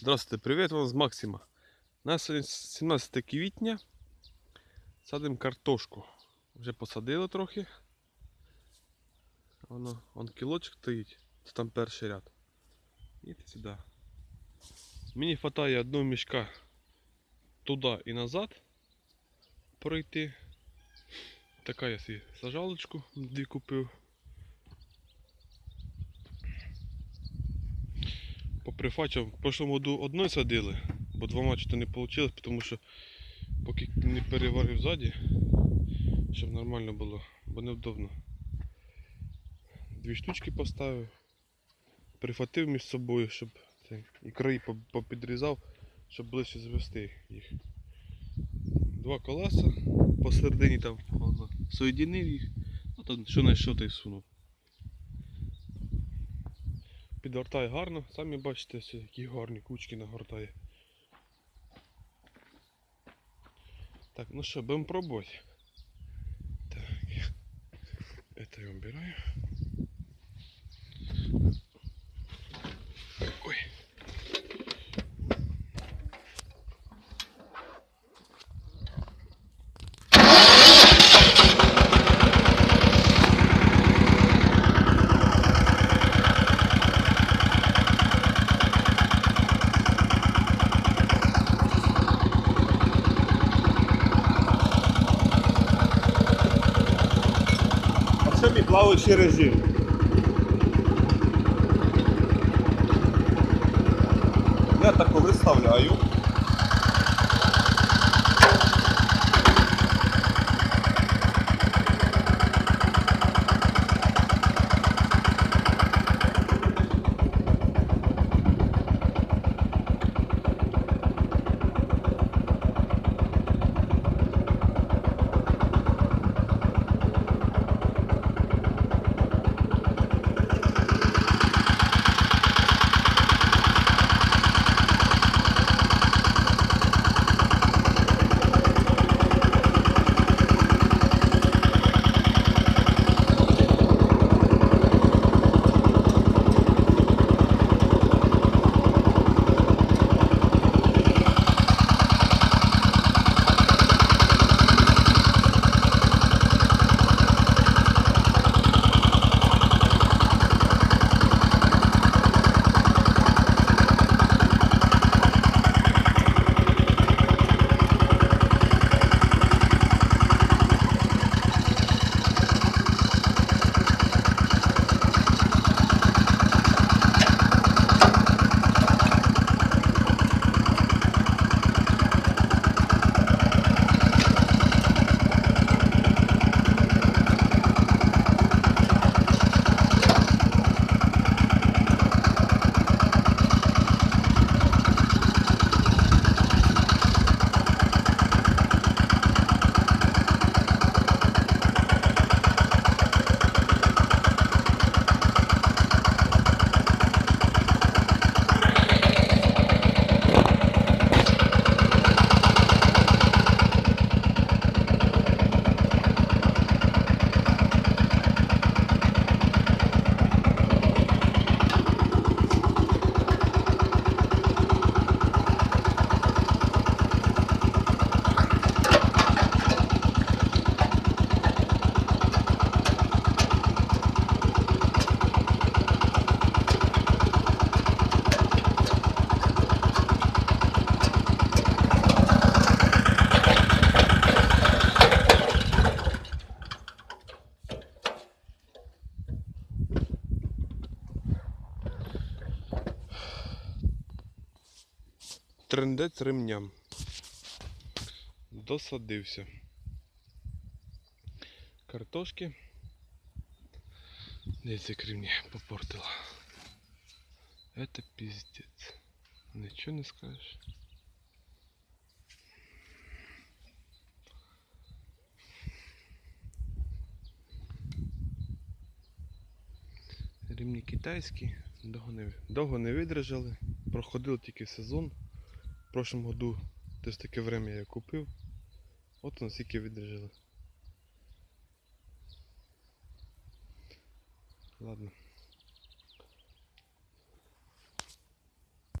Здравствуйте, привіт вам з Максима. У нас сьогодні 17 квітня. Садимо картошку. Вже посадили трохи. Воно, вон кілочок стоїть. Це там перший ряд. І сюди. Мені вистачає одного мішка туди і назад пройти. Така я собі сажалочку дві купив. Поприфачив. В прошлому году одною садили, бо двома чого не вийшло, тому що поки не переварив ззаді, щоб нормально було, бо невдобно. Дві штучки поставив, прихватив між собою, щоб і краї попідрізав, щоб ближче звести їх. Два колеса, посередині там воно, соєдинив їх, ну то що знайшов, то й сунув. Підгортає гарно, самі бачите, які гарні кучки нагортає. Так, ну що, будемо пробувати. Так. Это я убираю. Це плаваючий режим. Я тако виставляю. Трендець ремням. Досадився. Картошки. Дивіться, ремні попортила. Это пиздец. Нічого не скажеш. Ремні китайські, довго не, довго не видержали. Проходив тільки сезон. В прошлом году десь таке время я купив. От наскільки видержали. Ладно.